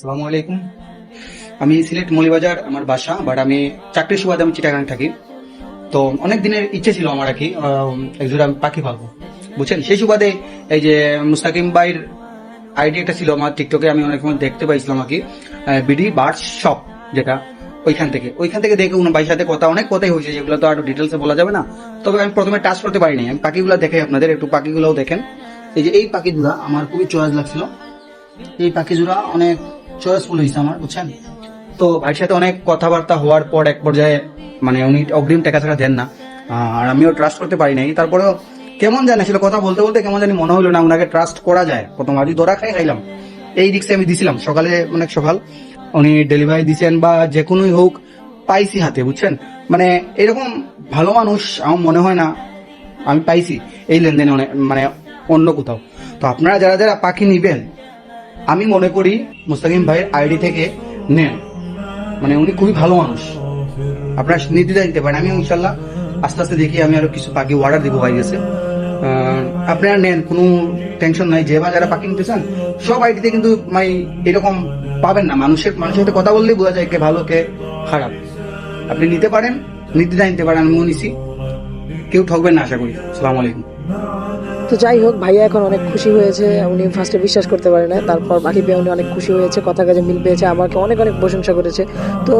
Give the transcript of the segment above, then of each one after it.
আলাইকুম। আমি সিলেট মলিবাজার, আমার বাসা বাট আমি চাকরির সুবাদে আমি চিটাগাং থাকি। তো অনেক দিনের ইচ্ছে ছিল আমার আর কি একজোড়া আমি পাখি পালবো বুঝছেন? সেই সুবাদে এই যে মুস্তাকিম ভাইয়ের আইডি একটা ছিল আমার টিকটকে, আমি অনেক সময় দেখতে পাইছিলাম আর কি বিডি বার্ড শপ যেটা ওইখান থেকে। ওইখান থেকে দেখে উনি ভাইয়ের সাথে কথা, অনেক কথাই হয়েছে, যেগুলো তো আর ডিটেলসে বলা যাবে না। তবে আমি প্রথমে টাচ করতে পারিনি। আমি পাখিগুলো দেখে আপনাদের, একটু পাখিগুলোও দেখেন। এই যে এই পাখিগুলা আমার খুবই চয়েস লাগছিল। এই পাখি জোড়া অনেক চয়েসফুল হয়েছে আমার, বুঝছেন? তো ভাইয়ের সাথে অনেক কথাবার্তা হওয়ার পর এক পর্যায়ে মানে উনি অগ্রিম টাকা ছাড়া দেন না। আর আমিও ট্রাস্ট করতে পারি নাই। তারপরেও কেমন জানি আসলে কথা বলতে বলতে কেমন জানি মনে হলো না ওনাকে ট্রাস্ট করা যায়। প্রথম আজ ধরা খাই খাইলাম। এই রিক্সে আমি দিছিলাম। সকালে অনেক সকাল উনি ডেলিভারি দিছেন বা যে কোনোই হোক, পাইছি হাতে, বুঝছেন? মানে এরকম ভালো মানুষ আমার মনে হয় না, আমি পাইছি। এই লেনদেনে মানে অন্য কোথাও। তো আপনারা যারা যারা পাখি নিবেন আমি মনে করি মুস্তাকিম ভাইয়ের আইডি থেকে নেন। মানে উনি খুবই ভালো মানুষ। আপনারা নির্দ্বিধায় নিতে পারেন। আমি ইনশাল্লাহ আস্তে আস্তে দেখি, আমি আরও কিছু পাখি অর্ডার দিব ভাই গেছে আপনারা নেন, কোনো টেনশন নাই। যে বা যারা পাখি নিতে চান, সব আইডিতে কিন্তু মানে এরকম পাবেন না। মানুষের মানুষের সাথে কথা বললেই বোঝা যায় কে ভালো, কে খারাপ। আপনি নিতে পারেন, নির্দ্বিধায় নিতে পারেন, আমিও নিছি। কেউ ঠকবেন না, আশা করি। সালাম আলাইকুম। তো যাই হোক, ভাইয়া এখন অনেক খুশি হয়েছে। উনি ফার্স্টে বিশ্বাস করতে পারে না, তারপর বাকি পেয়ে উনি অনেক খুশি হয়েছে, কথা কাজে মিল পেয়েছে, আমাকে অনেক অনেক প্রশংসা করেছে। তো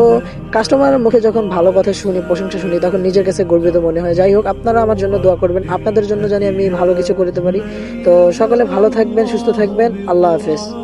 কাস্টমারের মুখে যখন ভালো কথা শুনি, প্রশংসা শুনি, তখন নিজের কাছে গর্বিত মনে হয়। যাই হোক, আপনারা আমার জন্য দোয়া করবেন, আপনাদের জন্য জানি আমি ভালো কিছু করতে পারি। তো সকলে ভালো থাকবেন, সুস্থ থাকবেন, আল্লাহ হাফেজ।